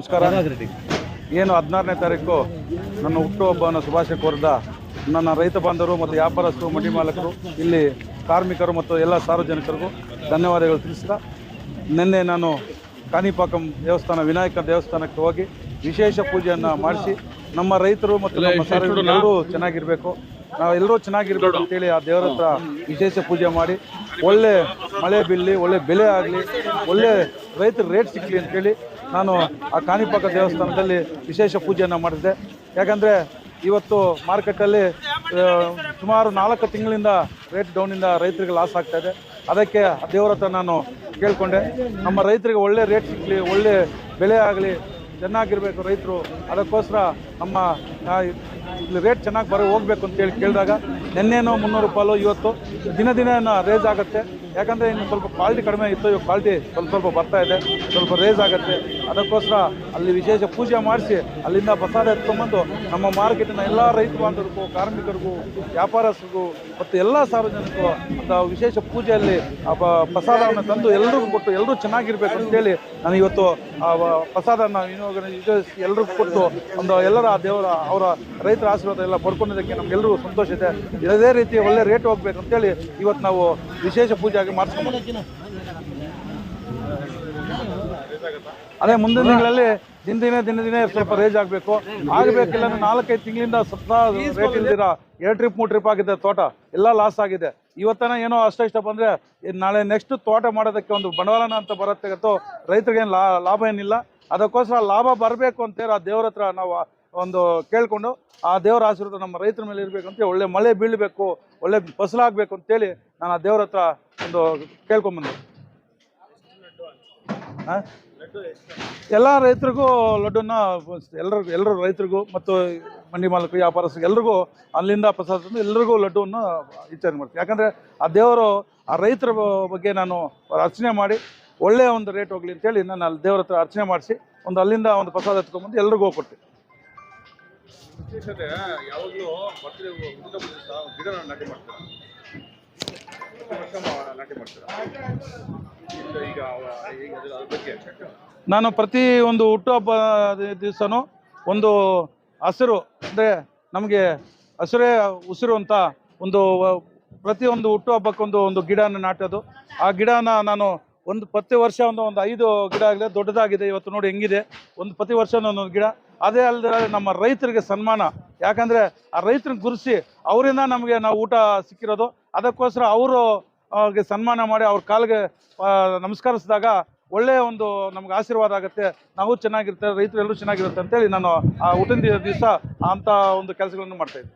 ನಮಸ್ಕಾರ. ಏನು ಹದಿನಾರನೇ ತಾರೀಕು? ನನ್ನ ಹುಟ್ಟುಹಬ್ಬನ ಶುಭಾಶಯ ಕೋರಿದ ನನ್ನ ರೈತ ಬಾಂಧವರು ಮತ್ತು ವ್ಯಾಪಾರಸ್ಥರು ಮಂಡಿ ಮಾಲಕರು ಇಲ್ಲಿ ಕಾರ್ಮಿಕರು ಮತ್ತು ಎಲ್ಲ ಸಾರ್ವಜನಿಕರಿಗೂ ಧನ್ಯವಾದಗಳು ತಿಳಿಸ್ತಾ ನಿನ್ನೆ ನಾನು ಕಾಣಿಪಾಕಂ ದೇವಸ್ಥಾನ ವಿನಾಯಕ ದೇವಸ್ಥಾನಕ್ಕೆ ಹೋಗಿ ವಿಶೇಷ ಪೂಜೆಯನ್ನು ಮಾಡಿಸಿ ನಮ್ಮ ರೈತರು ಮತ್ತು ನಮ್ಮ ಸಾರ್ವಜನಿಕರು ಚೆನ್ನಾಗಿರಬೇಕು. ನಾವು ಎಲ್ಲರೂ ಚೆನ್ನಾಗಿರ್ಬೇಕು ಅಂತೇಳಿ ಆ ದೇವರ ಹತ್ರ ವಿಶೇಷ ಪೂಜೆ ಮಾಡಿ ಒಳ್ಳೆ ಮಳೆ ಬೀಳಲಿ ಒಳ್ಳೆ ಬೆಲೆ ಆಗಲಿ ಒಳ್ಳೆ ರೈತರ ರೇಟ್ ಸಿಗಲಿ ಅಂತೇಳಿ ನಾನು ಆ ಕಾಣಿಪಾಕ ದೇವಸ್ಥಾನದಲ್ಲಿ ವಿಶೇಷ ಪೂಜೆಯನ್ನು ಮಾಡಿದ್ದೆ. ಯಾಕಂದರೆ ಇವತ್ತು ಮಾರ್ಕೆಟಲ್ಲಿ ಸುಮಾರು ನಾಲ್ಕು ತಿಂಗಳಿಂದ ರೇಟ್ ಡೌನಿಂದ ರೈತರಿಗೆ ಲಾಸ್ ಆಗ್ತಾ ಇದೆ. ಅದಕ್ಕೆ ದೇವರ ಹತ್ರ ನಾನು ಕೇಳಿಕೊಂಡೆ. ನಮ್ಮ ರೈತರಿಗೆ ಒಳ್ಳೆ ರೇಟ್ ಸಿಗಲಿ, ಒಳ್ಳೆ ಬೆಲೆ ಆಗಲಿ, ಚೆನ್ನಾಗಿರಬೇಕು ರೈತರು. ಅದಕ್ಕೋಸ್ಕರ ನಮ್ಮ ಇಲ್ಲಿ ರೇಟ್ ಚೆನ್ನಾಗಿ ಬರೋ ಹೋಗ್ಬೇಕು ಅಂತೇಳಿ ಕೇಳಿದಾಗ ನಿನ್ನೇನೋ ಮುನ್ನೂರು ರೂಪಾಯಿ ಇವತ್ತು ದಿನ ದಿನ ರೇಸ್ ಆಗುತ್ತೆ. ಯಾಕಂದರೆ ಇನ್ನು ಸ್ವಲ್ಪ ಕ್ವಾಲಿಟಿ ಕಡಿಮೆ ಇತ್ತು. ಇವಾಗ ಕ್ವಾಲಿಟಿ ಸ್ವಲ್ಪ ಸ್ವಲ್ಪ ಬರ್ತಾ ಇದೆ. ಸ್ವಲ್ಪ ರೇಸ್ ಆಗುತ್ತೆ. ಅದಕ್ಕೋಸ್ಕರ ಅಲ್ಲಿ ವಿಶೇಷ ಪೂಜೆ ಮಾಡಿಸಿ ಅಲ್ಲಿಂದ ಪ್ರಸಾದ ಎತ್ಕೊಂಡ್ಬಂದು ನಮ್ಮ ಮಾರ್ಕೆಟಿನ ಎಲ್ಲ ರೈತ ಬಾಂಧವರಿಗೂ, ಕಾರ್ಮಿಕರಿಗೂ, ವ್ಯಾಪಾರಸ್ಥರಿಗೂ, ಮತ್ತು ಎಲ್ಲ ಸಾರ್ವಜನಿಕರು ಅಂತ ವಿಶೇಷ ಪೂಜೆಯಲ್ಲಿ ಆ ಪ್ರಸಾದವನ್ನು ತಂದು ಎಲ್ರಿಗೂ ಕೊಟ್ಟು ಎಲ್ಲರೂ ಚೆನ್ನಾಗಿರ್ಬೇಕು ಅಂತೇಳಿ ನಾನು ಇವತ್ತು ಆ ಪ್ರಸಾದನ ವಿನಿಯೋಗಿಸಿ ಎಲ್ರಿಗೂ ಕೊಟ್ಟು ಒಂದು ಎಲ್ಲರ ದೇವರ, ಅವರ ರೈತರ ಆಶೀರ್ವಾದ ಎಲ್ಲ ಪಡ್ಕೊಂಡಿದ್ದಕ್ಕೆ ನಮಗೆಲ್ಲರೂ ಸಂತೋಷ ಇದೆ. ಇದೇ ರೀತಿ ಒಳ್ಳೆ ರೇಟ್ ಹೋಗ್ಬೇಕು ಅಂತೇಳಿ ಇವತ್ತು ನಾವು ವಿಶೇಷ ಪೂಜೆಯಾಗಿ ಮಾಡಿಸ್ಕೊಂಡು ಅದೇ ಮುಂದಿನ ದಿನಗಳಲ್ಲಿ ದಿನ ದಿನ ದಿನ ದಿನ ಸ್ವಲ್ಪ ರೇಜ್ ಆಗಬೇಕು. ಆಗಬೇಕಿಲ್ಲ ನಾಲ್ಕೈದು ತಿಂಗಳಿಂದ ಸ್ವಲ್ಪ ರೇಟ್ ಎರಡು ಟ್ರಿಪ್ ಮೂರು ಟ್ರಿಪ್ ಆಗಿದೆ ತೋಟ. ಎಲ್ಲ ಲಾಸ್ ಆಗಿದೆ. ಇವತ್ತನ ಏನೋ ಅಷ್ಟ ಇಷ್ಟ ಬಂದ್ರೆ ನಾಳೆ ನೆಕ್ಸ್ಟ್ ತೋಟ ಮಾಡೋದಕ್ಕೆ ಒಂದು ಬಂಡವಾಳನ ಅಂತ ಬರುತ್ತೆ ರೈತರಿಗೆ ರೈತರಿಗೇನು ಲಾಭ ಏನಿಲ್ಲ. ಅದಕ್ಕೋಸ್ಕರ ಲಾಭ ಬರಬೇಕು ಅಂತೇಳಿ ಆ ದೇವ್ರ ಹತ್ರ ನಾವು ಒಂದು ಕೇಳಿಕೊಂಡು ಆ ದೇವರ ಆಶೀರ್ವಾದ ನಮ್ಮ ರೈತರ ಮೇಲೆ ಇರಬೇಕು ಅಂತ ಒಳ್ಳೆ ಮಳೆ ಬೀಳಬೇಕು, ಒಳ್ಳೆ ಫಸಲಾಗಬೇಕು ಅಂತೇಳಿ ನಾನು ಆ ದೇವ್ರ ಹತ್ರ ಒಂದು ಕೇಳ್ಕೊಂಬಂದೆ ಆ? ಎಲ್ಲ ರೈತರಿಗೂ ಲಡ್ಡುನ ಎಲ್ಲರಿಗೂ, ಎಲ್ಲರೂ ರೈತರಿಗೂ ಮತ್ತು ಮಂಡಿ ಮಾಲೀಕರು, ವ್ಯಾಪಾರಸ್ಥರು ಎಲ್ರಿಗೂ ಅಲ್ಲಿಂದ ಪ್ರಸಾದ ಎಲ್ರಿಗೂ ಲಡ್ಡುವನ್ನು ವಿಚಾರಣೆ ಮಾಡ್ತೀನಿ ಯಾಕಂದರೆ ಆ ದೇವರು, ಆ ರೈತರ ಬಗ್ಗೆ ನಾನು ಅರ್ಚನೆ ಮಾಡಿ ಒಳ್ಳೆಯ ಒಂದು ರೇಟ್ ಹೋಗಲಿ ಅಂತೇಳಿ ನಾನು ಅಲ್ಲಿ ದೇವ್ರ ಹತ್ರ ಅರ್ಚನೆ ಮಾಡಿಸಿ ಒಂದು ಅಲ್ಲಿಂದ ಒಂದು ಪ್ರಸಾದ ಎತ್ಕೊಂಡ್ಬಂದು ಎಲ್ರಿಗೂ ಹೋಗ್ಕೊಟ್ಟೆ ಯಾವಾಗಲೂ ನಾನು ಪ್ರತಿ ಒಂದು ಹುಟ್ಟುಹಬ್ಬ ದಿವಸನೂ ಒಂದು ಹಸಿರು, ಅಂದರೆ ನಮಗೆ ಹಸಿರೇ ಉಸಿರು ಅಂತ ಒಂದು ಪ್ರತಿಯೊಂದು ಹುಟ್ಟುಹಬ್ಬಕ್ಕೊಂದು ಒಂದು ಗಿಡನ ನಾಟೋದು. ಆ ಗಿಡನ ನಾನು ಒಂದು ಪ್ರತಿ ವರ್ಷ ಒಂದು ಒಂದು ಐದು ಗಿಡ ಆಗಿದೆ ದೊಡ್ಡದಾಗಿದೆ, ಇವತ್ತು ನೋಡಿ ಹೆಂಗಿದೆ. ಒಂದು ಪ್ರತಿ ವರ್ಷ ಒಂದೊಂದು ಗಿಡ. ಅದೇ ಅಲ್ಲದೆ ನಮ್ಮ ರೈತರಿಗೆ ಸನ್ಮಾನ. ಯಾಕಂದರೆ ಆ ರೈತರನ್ನ ಗುರುಸಿ, ಅವರಿಂದ ನಮಗೆ ನಾವು ಊಟ ಸಿಕ್ಕಿರೋದು. ಅದಕ್ಕೋಸ್ಕರ ಅವರು ಅವ್ರಿಗೆ ಸನ್ಮಾನ ಮಾಡಿ ಅವ್ರ ಕಾಲಿಗೆ ನಮಸ್ಕರಿಸಿದಾಗ ಒಳ್ಳೆಯ ಒಂದು ನಮ್ಗೆ ಆಶೀರ್ವಾದ ಆಗುತ್ತೆ. ನಾವು ಚೆನ್ನಾಗಿರ್ತೇವೆ, ರೈತರು ಎಲ್ಲರೂ ಚೆನ್ನಾಗಿರುತ್ತೆ ಅಂತೇಳಿ ನಾನು ಆ ಹುಟ್ಟಿನ ದಿವಸ ಅಂಥ ಒಂದು ಕೆಲಸಗಳನ್ನು ಮಾಡ್ತಾಯಿದ್ದೆ